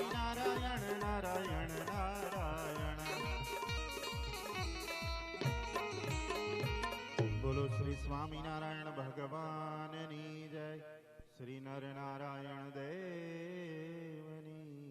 સ્વામિનારાયણ નારાયણ નારાયણ બોલો શ્રી સ્વામિનારાયણ ભગવાનની જય શ્રી નર નારાયણ